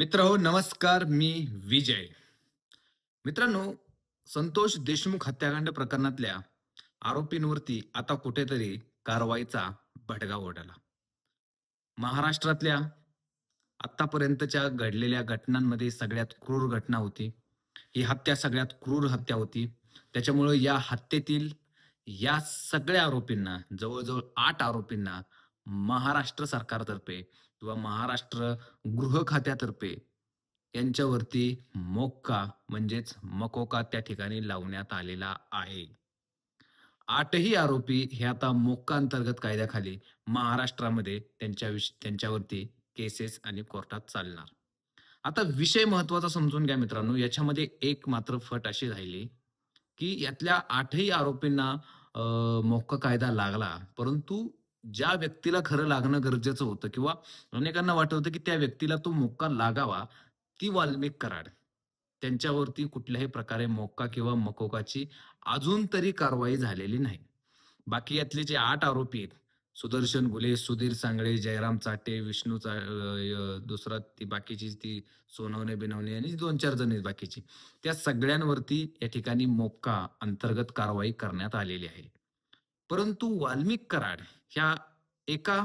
मित्र हो नमस्कार मी विजय. मित्रांनो संतोष देशमुख हत्याकांड प्रकरणातल्या आरोपींवरती आता कुठेतरी कारवाईचा भडगा ओढला. महाराष्ट्रातल्या आतापर्यंतच्या घडलेल्या घटनांमध्ये सगळ्यात क्रूर घटना होती. ही हत्या सगळ्यात क्रूर हत्या होती. त्याच्यामुळं या हत्येतील या सगळ्या आरोपींना जवळजवळ आठ आरोपींना महाराष्ट्र सरकारतर्फे किंवा महाराष्ट्र गृह खात्यातर्फे यांच्यावरती मोक्का म्हणजेच मकोका त्या ठिकाणी लावण्यात आलेला आहे. आठही आरोपी हे आता मोक्का अंतर्गत कायद्याखाली महाराष्ट्रामध्ये त्यांच्या त्यांच्यावरती केसेस आणि कोर्टात चालणार. आता विषय महत्त्वाचा समजून घ्या मित्रांनो याच्यामध्ये एक मात्र फट अशी राहिली की यातल्या आठही आरोपींना मोक्का कायदा लागला परंतु ज्या व्यक्तीला खरं लागणं गरजेचं होतं किंवा अनेकांना वाटत होतं की त्या व्यक्तीला तो मोक्का लागावा ती वाल्मिक कराड. त्यांच्यावरती कुठल्याही प्रकारे मोक्का किंवा मकोकाची अजून तरी कारवाई झालेली नाही. बाकी यातले जे आठ आरोपी आहेत सुदर्शन घुले सुधीर सांगळे जयराम चाटे विष्णू चा दुसरा ती बाकीची ती सोनवणे बिनवणे आणि दोन चार जण आहेत बाकीची. त्या सगळ्यांवरती या ठिकाणी मोक्का अंतर्गत कारवाई करण्यात आलेली आहे. परंतु वाल्मिक कराड ह्या एका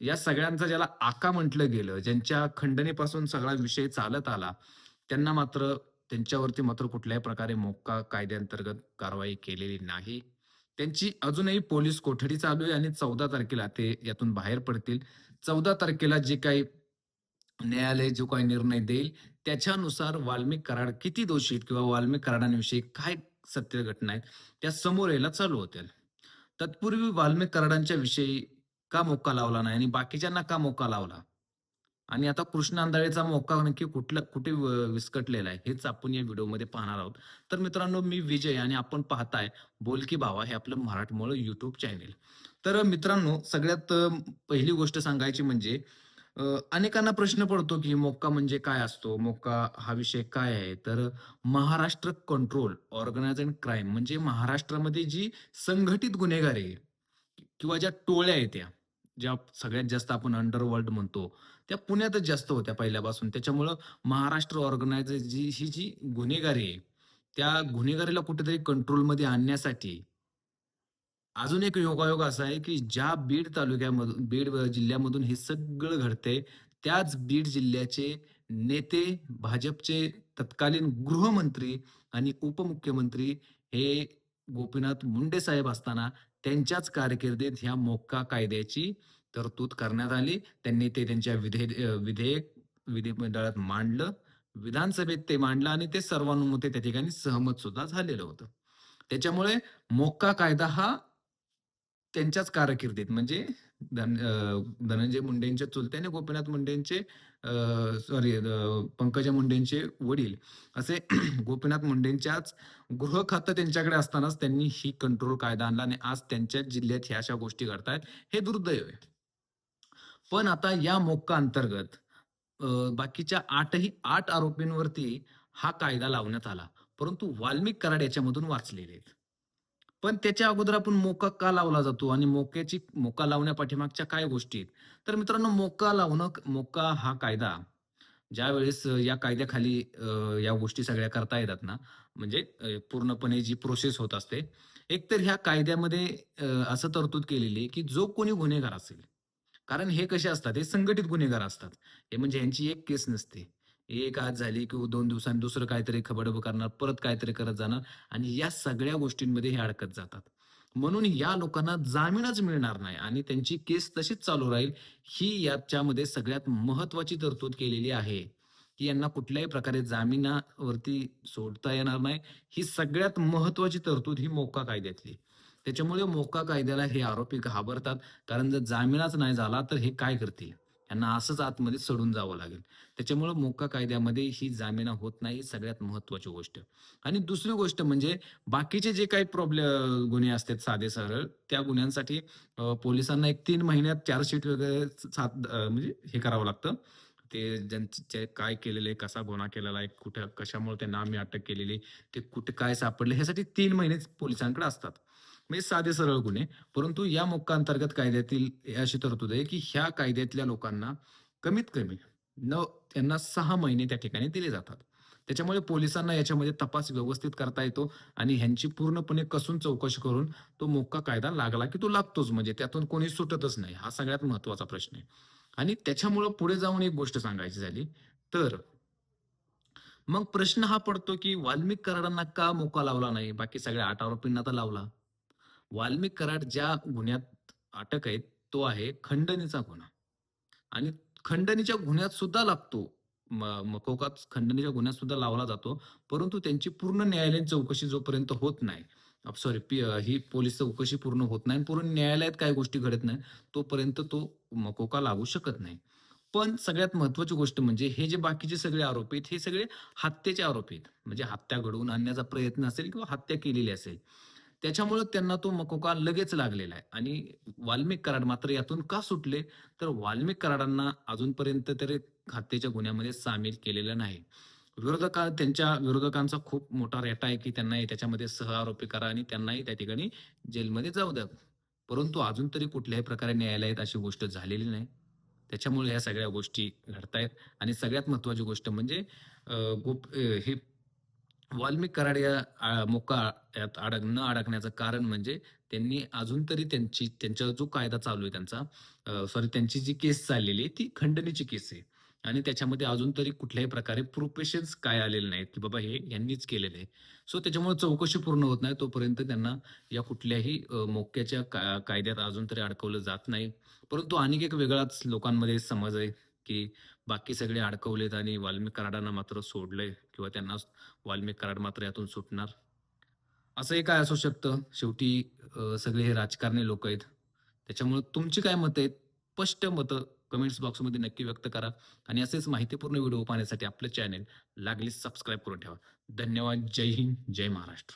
या सगळ्यांचा ज्याला आका म्हटलं गेलं ज्यांच्या खंडणीपासून सगळा विषय चालत आला त्यांना मात्र त्यांच्यावरती मात्र कुठल्याही प्रकारे मोक्का कायद्याअंतर्गत कारवाई केलेली नाही. त्यांची अजूनही पोलीस कोठडी चालू आहे आणि चौदा तारखेला ते यातून बाहेर पडतील. चौदा तारखेला जे काही न्यायालय जो काही निर्णय देईल त्याच्यानुसार वाल्मिक कराड किती दोषी किंवा वाल्मिक कराडांविषयी काय सत्य घटना आहेत त्या समोर यायला चालू होतील. तत्पूर्वी वाल्मिक कराडांच्या विषयी का मोक्का लावला नाही आणि बाकीच्यांना का मोक्का लावला? आणि आता कृष्ण आंधळेचा मोक्का नक्की कुठला कुठे विस्कटलेला आहे हेच आपण या व्हिडिओमध्ये पाहणार आहोत. तर मित्रांनो मी विजय आणि आपण पाहताय बोलकी भावा हे आपलं मराठमोळ युट्यूब चॅनेल तर मित्रांनो सगळ्यात पहिली गोष्ट सांगायची म्हणजे अनेकांना प्रश्न पडतो की मोक्का म्हणजे काय असतो? मोक्का हा विषय काय आहे? तर Maharashtra control organise and crime म्हणजे महाराष्ट्रामध्ये जी संघटित गुन्हेगार आहे किंवा ज्या टोळ्या आहेत त्या ज्या सगळ्यात जास्त आपण अंडरवर्ल्ड म्हणतो त्या पुण्यातच जास्त होत्या पहिल्यापासून. त्याच्यामुळं महाराष्ट्र ऑर्गनायझर जी ही जी गुन्हेगारी आहे त्या गुन्हेगारीला कुठेतरी कंट्रोलमध्ये आणण्यासाठी अजून एक योगायोग असा आहे की ज्या बीड तालुक्यामधून बीड जिल्ह्यामधून हे सगळं घडते त्याच बीड जिल्ह्याचे नेते भाजपचे तत्कालीन गृहमंत्री आणि उपमुख्यमंत्री हे गोपीनाथ मुंडे साहेब असताना त्यांच्याच कारकिर्दीत ह्या मोक्का कायद्याची तरतूद करण्यात आली. त्यांनी ते त्यांच्या विधे विधेयक विधिमंडळात मांडलं. विधानसभेत ते मांडलं आणि ते सर्वानुमते त्या ठिकाणी सहमत सुद्धा झालेलं होतं. त्याच्यामुळे मोक्का कायदा हा त्यांच्याच कारकिर्दीत. म्हणजे धन अ, धनंजय मुंडेंच्या चुलते आणि गोपीनाथ मुंडेंचे सॉरी पंकजा मुंडेंचे वडील. असे गोपीनाथ मुंडेंच्याच गृह खातं त्यांच्याकडे असतानाच त्यांनी ही कंट्रोल कायदा आणला आणि आज त्यांच्याच जिल्ह्यात ह्या अशा गोष्टी करतायत हे दुर्दैव आहे. पण आता या मोक्का अंतर्गत अ, बाकीच्या आठही आठ आरोपींवरती हा कायदा लावण्यात आला. परंतु वाल्मिक कराड याच्यामधून वाचलेले आहेत. पण त्याच्या अगोदर आपण मोका का लावला जातो? आणि मोक्याची मोका लावण्या पाठीमागच्या काय गोष्टी आहेत? तर मित्रांनो मोका लावणं मोका हा कायदा. ज्या वेळेस या कायद्याखाली या गोष्टी सगळ्या करता येतात ना म्हणजे पूर्णपणे जी प्रोसेस होत असते एकतर ह्या कायद्यामध्ये असं तरतूद केलेली आहे की जो कोणी गुन्हेगार असेल कारण हे कसे असतात? हे संघटित गुन्हेगार असतात. हे म्हणजे यांची एक केस नसते. एक आज झाली की दोन दिवसांनी दुसरं काहीतरी खबडब करणार परत काहीतरी करत जाणार आणि या सगळ्या गोष्टींमध्ये हे अडकत जातात. म्हणून या लोकांना जामीनच मिळणार नाही आणि त्यांची केस तशीच चालू राहील ही याच्यामध्ये सगळ्यात महत्वाची तरतूद केलेली आहे की यांना कुठल्याही प्रकारे जामिनावरती सोडता येणार नाही. ही सगळ्यात महत्वाची तरतूद ही मोका कायद्यातली. त्याच्यामुळे मोका कायद्याला हे आरोपी घाबरतात कारण जर जामिनाच नाही झाला तर हे काय करतील? यांना असंच आतमध्ये सडून जावं लागेल. त्याच्यामुळं मोका कायद्यामध्ये ही जामिना होत नाही ही सगळ्यात महत्वाची गोष्ट. आणि दुसरी गोष्ट म्हणजे बाकीचे जे काही प्रॉब्लेम गुन्हे असतात साधे सरळ त्या गुन्ह्यांसाठी पोलिसांना एक तीन महिन्यात चार्जशीट वगैरे सात म्हणजे हे करावं लागतं. ते ज्यांचे काय केलेले कसा गुन्हा केलेला आहे कुठे कशामुळे त्यांना आम्ही अटक केलेली ते कुठे काय सापडले ह्यासाठी तीन महिने पोलिसांकडे असतात. म्हणजे साधे सरळ गुन्हे परंतु या मोक्का अंतर्गत कायद्यातील अशी तरतूद आहे की ह्या कायद्यातल्या लोकांना कमीत कमी न त्यांना सहा महिने त्या ठिकाणी दिले जातात. त्याच्यामुळे पोलिसांना याच्यामध्ये तपास व्यवस्थित करता येतो आणि ह्यांची पूर्णपणे कसून चौकशी करून तो मोक्का कायदा लागला की तो लागतोच म्हणजे त्यातून कोणी सुटतच नाही. हा सगळ्यात महत्त्वाचा प्रश्न आहे. आणि त्याच्यामुळं पुढे जाऊन एक गोष्ट सांगायची झाली, तर मग प्रश्न हा पडतो की वाल्मिक कराडांना का मोका लावला नाही? बाकी सगळ्या आठ आरोपींना तर लावला. वाल्मिक कराड ज्या गुन्ह्यात अटक आहे, तो आहे खंडणीचा गुन्हा आणि खंडणीच्या गुन्ह्यात सुद्धा लागतो. म खंडणीच्या गुन्ह्यात सुद्धा लावला जातो. परंतु त्यांची पूर्ण न्यायालयीन चौकशी जोपर्यंत होत नाही, सॉरी ही पोलीस चौकशी पूर्ण होत नाही, पूर्ण न्यायालयात काही गोष्टी घडत नाही, तोपर्यंत तो मकोका लागू शकत नाही. पण सगळ्यात महत्त्वाची गोष्ट म्हणजे हे जे बाकीचे सगळे आरोपी आहेत, हे सगळे हत्येचे आरोपी आहेत. म्हणजे हत्या घडवून आणण्याचा प्रयत्न असेल किंवा हत्या केलेली असेल. त्याच्यामुळं त्यांना तो मकोका लगेच लागलेला आहे आणि वाल्मिक कराड मात्र यातून का सुटले? तर वाल्मिक कराडांना अजूनपर्यंत तरी हत्येच्या गुन्ह्यामध्ये सामील केलेलं नाही. विरोधका त्यांच्या विरोधकांचा खूप मोठा रेटा आहे, की त्यांनाही त्याच्यामध्ये सहआरोपी करा आणि त्यांनाही त्या ठिकाणी जेलमध्ये जाऊ द्या. परंतु अजून तरी कुठल्याही प्रकारे न्यायालयात अशी गोष्ट झालेली नाही. त्याच्यामुळे ह्या सगळ्या गोष्टी घडतायत आणि सगळ्यात महत्त्वाची गोष्ट म्हणजे गुप गोप हे वाल्मिक कराड या मोका यात अडक न अडकण्याचं कारण म्हणजे त्यांनी अजून तरी त्यांची त्यांचा जो कायदा चालू आहे त्यांचा सॉरी त्यांची जी केस चाललेली आहे ती खंडणीची केस आहे. आणि त्याच्यामध्ये अजून तरी कुठल्याही प्रकारे प्रोफेशन्स काय आलेले नाहीत की बाबा हे यांनीच केलेलं आहे. सो त्याच्यामुळे चौकशी पूर्ण होत नाही. तोपर्यंत त्यांना या कुठल्याही मोक्याच्या का कायद्यात अजून तरी अडकवलं जात नाही. परंतु आणखी एक वेगळाच लोकांमध्ये समज आहे. की बाकी सगळे अडकवलेत आणि वाल्मिक कराडांना मात्र सोडलंय किंवा त्यांना वाल्मिक कराड मात्र यातून सुटणार. असंही काय असू शकतं. शेवटी सगळे हे राजकारणी लोक आहेत. त्याच्यामुळे तुमची काय मतं आहेत? स्पष्ट मतं कमेंट्स बॉक्समध्ये नक्की व्यक्त करा आणि असेच माहितीपूर्ण व्हिडिओ पाहण्यासाठी आपलं चॅनेल लागलीच सबस्क्राईब करून ठेवा. धन्यवाद. जय हिंद. जय महाराष्ट्र.